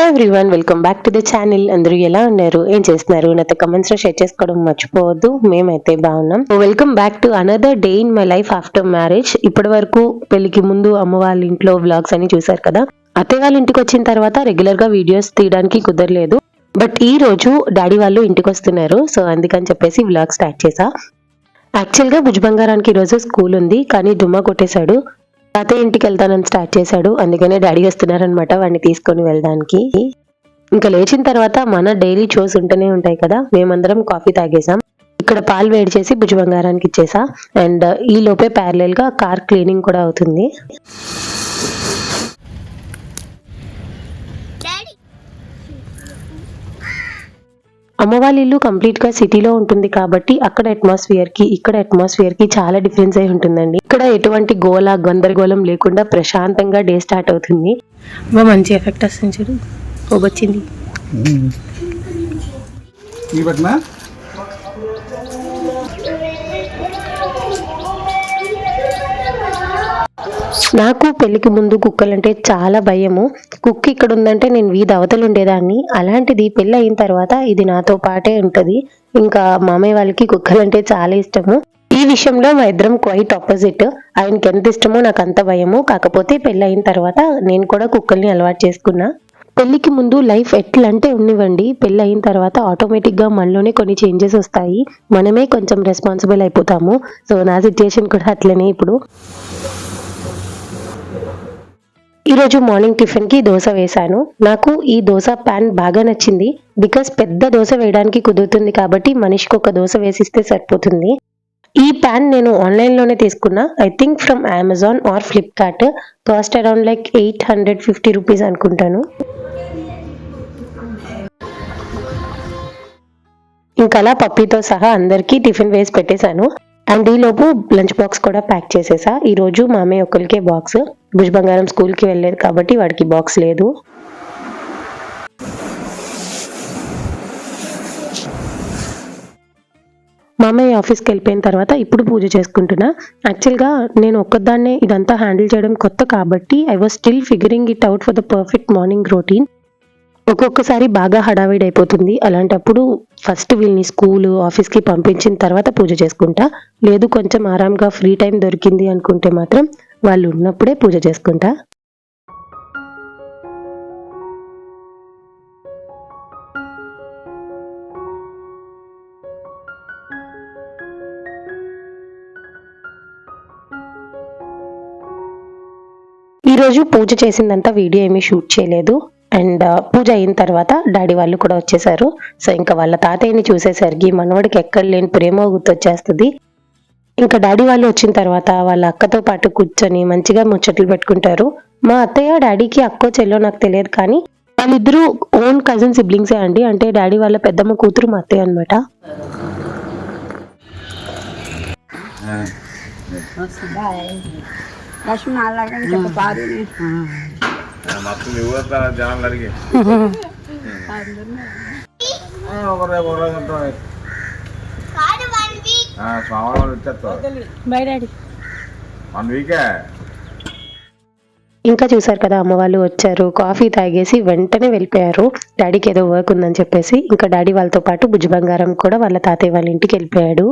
Hello everyone welcome back to the channel. అందరూ ఎలా ఉన్నారు? ఏం చేస్తున్నారు? నాతో కమెంట్స్ షేర్ చేసుకోవడం మర్చిపోవద్దు. మేమైతే బాగున్నాం. Welcome back to another day in my life after marriage ఇప్పటి వరకు పెళ్ళికి ముందు అమ్మ వాళ్ళ ఇంట్లో వ్లాగ్స్ అని చూసారు కదా? అత్తయ్య వాళ్ళ ఇంటికి వచ్చిన తర్వాత రెగ్యులర్గా వీడియోస్ తీయడానికి కుదరలేదు. బట్ ఈ రోజు డాడీ వాళ్ళు ఇంటికి వస్తున్నారు. సో అందుకని చెప్పేసి వ్లాగ్ స్టార్ట్ చేసా యాక్చువల్గా భుజ్ బంగారానికి రోజు స్కూల్ ఉంది. కానీ డుమ్మా కొట్టేశాడు. తాతయ్య ఇంటికి వెళ్తానని స్టార్ట్ చేశాడు. అందుకనే డాడీ వస్తున్నారనమాట వాడిని తీసుకొని వెళ్ళడానికి. ఇంకా లేచిన తర్వాత మన డైలీ షోస్ ఉంటూనే ఉంటాయి కదా. మేమందరం కాఫీ తాగేసాం ఇక్కడ పాలు వేడి చేసి భుజ బంగారానికి ఇచ్చేసా. అండ్ ఈ లోపే ప్యారలల్గా కార్ క్లీనింగ్ కూడా అవుతుంది. అమ్మ వాళ్ళ ఇల్లు కంప్లీట్గా సిటీలో ఉంటుంది కాబట్టి అక్కడ అట్మాస్ఫియర్కి ఇక్కడ అట్మాస్ఫియర్కి చాలా డిఫరెన్స్ అయి ఉంటుందండి. ఇక్కడ ఎటువంటి గోల గందరగోళం లేకుండా ప్రశాంతంగా డే స్టార్ట్ అవుతుంది. మంచి ఎఫెక్ట్ వస్తుంది చూడు. వచ్చింది. నాకు పెళ్ళికి ముందు కుక్కలంటే చాలా భయము. కుక్క ఇక్కడ ఉందంటే నేను వీధి అవతలు ఉండేదాన్ని అలాంటిది పెళ్ళి అయిన తర్వాత ఇది నాతో పాటే ఉంటది. ఇంకా మామయ్య వాళ్ళకి కుక్కలంటే చాలా ఇష్టము. ఈ విషయంలో మా ఇద్దరం క్వైట్ ఆపోజిట్. ఆయనకి ఎంత ఇష్టమో నాకు అంత భయము. కాకపోతే పెళ్ళి అయిన తర్వాత నేను కూడా కుక్కల్ని అలవాటు చేసుకున్నా. పెళ్ళికి ముందు లైఫ్ ఎట్లంటే ఉండివ్వండి పెళ్ళి అయిన తర్వాత ఆటోమేటిక్గా మనలోనే కొన్ని చేంజెస్ వస్తాయి. మనమే కొంచెం రెస్పాన్సిబుల్ అయిపోతాము. సో నా సిచ్యుయేషన్ కూడా అట్లనే ఇప్పుడు. ఈరోజు మార్నింగ్ టిఫిన్కి దోశ వేశాను. నాకు ఈ దోశ ప్యాన్ బాగా నచ్చింది. బికాస్ పెద్ద దోశ వేయడానికి కుదురుతుంది కాబట్టి మనిషికి ఒక దోశ వేసిస్తే సరిపోతుంది. ఈ ప్యాన్ నేను ఆన్లైన్లోనే తీసుకున్నా. I think from Amazon or Flipkart. Cost around like eight hundred fifty rupees అనుకుంటాను. ఇంకా అలా పప్పీతో సహా అందరికీ టిఫిన్ వేసి పెట్టేశాను. అండ్ ఈ లోపు లంచ్ బాక్స్ కూడా ప్యాక్ చేసేసా. ఈరోజు రోజు మామయ్య ఒకరికే బాక్స్. భుజ్ బంగారం స్కూల్కి వెళ్ళలేదు కాబట్టి వాడికి బాక్స్ లేదు. మామయ్య ఆఫీస్కి వెళ్ళిపోయిన తర్వాత ఇప్పుడు పూజ చేసుకుంటున్నా. యాక్చువల్గా నేను ఒక్కదాన్నే ఇదంతా హ్యాండిల్ చేయడం కొత్త కాబట్టి I was still figuring it out for the perfect morning routine ఒక్కొక్కసారి బాగా హడావిడి అయిపోతుంది. అలాంటప్పుడు ఫస్ట్ వీళ్ళని స్కూల్ ఆఫీస్కి పంపించిన తర్వాత పూజ చేసుకుంటా. లేదు కొంచెం ఆరాంగా ఫ్రీ టైం దొరికింది అనుకుంటే మాత్రం వాళ్ళు ఉన్నప్పుడే పూజ చేసుకుంటా. ఈరోజు పూజ చేసిందంతా వీడియో ఏమీ షూట్ చేయలేదు. అండ్ పూజ అయిన తర్వాత డాడీ వాళ్ళు కూడా వచ్చేసారు. సో ఇంకా వాళ్ళ తాతయ్యని చూసేసరికి మనవడికి ఎక్కడ లేని ప్రేమ గుర్తొచ్చేస్తుంది. ఇంకా డాడీ వాళ్ళు వచ్చిన తర్వాత వాళ్ళ అక్కతో పాటు కూర్చొని మంచిగా ముచ్చట్లు పెట్టుకుంటారు. మా అత్తయ్య డాడీకి అక్కో చెల్లో నాకు తెలియదు కానీ వాళ్ళిద్దరూ ఓన్ కజిన్ సిబ్లింగ్సే అండి. అంటే డాడీ వాళ్ళ పెద్దమ్మ కూతురు మా అత్తయ్య అనమాట చెప్పారు మొత్తం జనాలు అడిగి సోమవారం వచ్చేస్తావు వన్ వీకే ఇంకా చూసారు కదా అమ్మ వాళ్ళు వచ్చారు. కాఫీ తాగేసి వెంటనే వెళ్ళిపోయారు. డాడీకి ఏదో వర్క్ ఉందని చెప్పేసి ఇంకా డాడీ వాళ్ళతో పాటు భుజ బంగారం కూడా వాళ్ళ తాతయ్య వాళ్ళ ఇంటికి వెళ్ళిపోయాడు.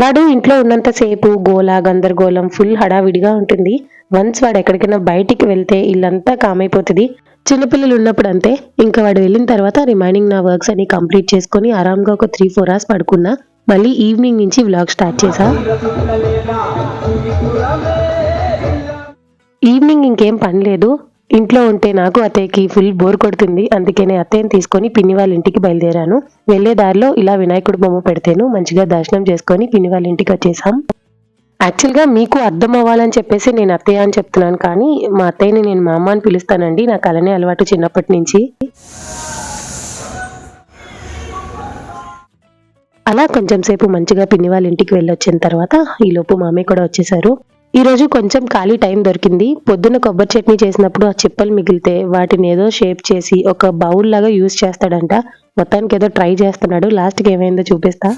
వాడు ఇంట్లో ఉన్నంతసేపు గోల గందరగోళం ఫుల్ హడావిడిగా ఉంటుంది. వన్స్ వాడు ఎక్కడికైనా బయటికి వెళ్తే ఇల్లంతా కామైపోతుంది. చిన్నపిల్లలు ఉన్నప్పుడు అంతే ఇంకా వాడు వెళ్ళిన తర్వాత రిమైనింగ్ నా వర్క్స్ అన్ని కంప్లీట్ చేసుకొని ఆరామ్గా ఒక త్రీ ఫోర్ అవర్స్ పడుకున్నా. మళ్ళీ ఈవినింగ్ నుంచి వ్లాగ్ స్టార్ట్ చేసా. ఈవినింగ్ ఇంకేం పని లేదు. ఇంట్లో ఉంటే నాకు అత్తయ్యకి ఫుల్ బోర్ కొడుతుంది. అందుకనే అత్తయ్యని తీసుకొని పిన్ని వాళ్ళ ఇంటికి బయలుదేరాను. వెళ్ళే దారిలో ఇలా వినాయకుడు బొమ్మ పెడితేను మంచిగా దర్శనం చేసుకొని పిన్ని వాళ్ళ ఇంటికి వచ్చేసాం. యాక్చువల్గా మీకు అర్థం అవ్వాలని చెప్పేసి నేను అత్తయ్య అని చెప్తున్నాను. కానీ మా అత్తయ్యని నేను మా అమ్మ అని పిలుస్తానండి. నాకు అలానే అలవాటు చిన్నప్పటి నుంచి. అలా కొంచెం సేపు మంచిగా పిన్ని వాళ్ళ ఇంటికి వెళ్ళొచ్చిన తర్వాత ఈలోపు మామయ్య కూడా వచ్చేసారు. ఈరోజు కొంచెం ఖాళీ టైం దొరికింది. పొద్దున్న కొబ్బరి చట్నీ చేసినప్పుడు ఆ చిప్పలు మిగిలితే వాటిని ఏదో షేప్ చేసి ఒక బౌల్ లాగా యూజ్ చేస్తాడంట. మొత్తానికి ఏదో ట్రై చేస్తున్నాడు. లాస్ట్కి ఏమైందో చూపిస్తా.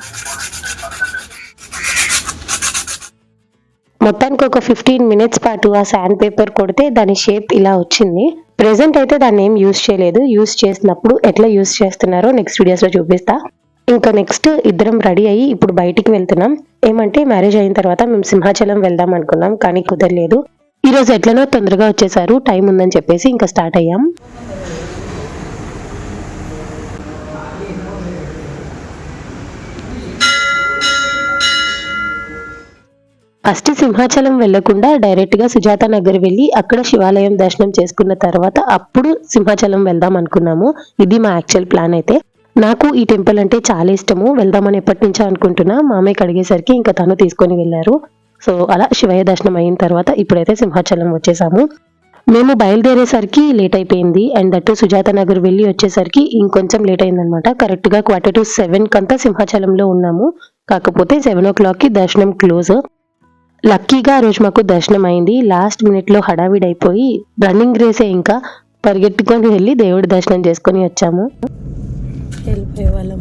మొత్తానికి ఒక ఫిఫ్టీన్ మినిట్స్ పాటు ఆ శాండ్ పేపర్ కొడితే దాని షేప్ ఇలా వచ్చింది. ప్రెసెంట్ అయితే దాన్ని ఏం యూస్ చేయలేదు. యూస్ చేసినప్పుడు ఎట్లా యూస్ చేస్తున్నారో నెక్స్ట్ వీడియోస్లో చూపిస్తా. ఇంకా నెక్స్ట్ ఇద్దరం రెడీ అయ్యి ఇప్పుడు బయటికి వెళ్తున్నాం. ఏమంటే మ్యారేజ్ అయిన తర్వాత మేము సింహాచలం వెళ్దాం అనుకున్నాం కానీ కుదరలేదు. ఈ రోజు ఎట్లనో తొందరగా వచ్చేసారు టైం ఉందని చెప్పేసి ఇంకా స్టార్ట్ అయ్యాం. ఫస్ట్ సింహాచలం వెళ్ళకుండా డైరెక్ట్గా సుజాత నగర్ వెళ్ళి అక్కడ శివాలయం దర్శనం చేసుకున్న తర్వాత అప్పుడు సింహాచలం వెళ్దాం అనుకున్నాము. ఇది మా యాక్చువల్ ప్లాన్ అయితే. నాకు ఈ టెంపుల్ అంటే చాలా ఇష్టము. వెళ్దామని ఎప్పటి నుంచో అనుకుంటున్నా. మామయ్యకి అడిగేసరికి ఇంకా తను తీసుకొని వెళ్ళారు. సో అలా శివయ్య దర్శనం అయిన తర్వాత ఇప్పుడైతే సింహాచలం వచ్చేసాము. మేము బయలుదేరేసరికి లేట్ అయిపోయింది. అండ్ దట్టు సుజాత నగర్ వెళ్ళి వచ్చేసరికి ఇంకొంచెం లేట్ అయిందనమాట కరెక్ట్గా క్వార్టర్ టు సెవెన్ కంతా సింహాచలంలో ఉన్నాము. కాకపోతే సెవెన్ ఓ క్లాక్కి దర్శనం క్లోజ్ లక్కీగా ఆ రోజు మాకు దర్శనం అయింది. లాస్ట్ మినిట్లో హడావిడి అయిపోయి రన్నింగ్ రేసే ఇంకా పరిగెట్టుకొని వెళ్ళి దేవుడి దర్శనం చేసుకొని వచ్చాము. వెళ్ళిపోయే వాళ్ళం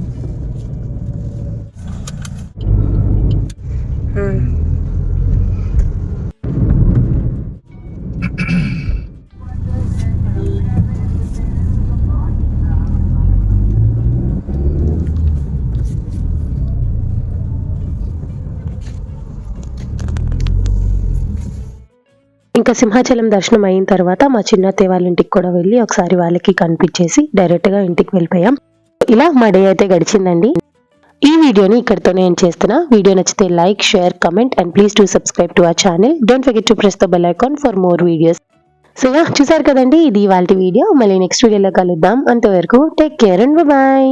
ఇంకా సింహాచలం దర్శనం అయిన తర్వాత మా చిన్నతే వాళ్ళ ఇంటికి కూడా వెళ్ళి ఒకసారి వాళ్ళకి కనిపించేసి డైరెక్ట్గా ఇంటికి వెళ్ళిపోయాం. ఇలా మా డే అయితే గడిచిందండి. ఈ వీడియోని ఇక్కడితో నేను చేస్తున్నా. వీడియో నచ్చితే like share comment and please to subscribe to our channel don't forget to press the bell icon for more videos so yeah చూసారు కదండి ఇది వాళ్ళ వీడియో మళ్ళీ నెక్స్ట్ వీడియోలో కలుద్దాం. అంతవరకు టేక్ కేర్ అండ్ బాయ్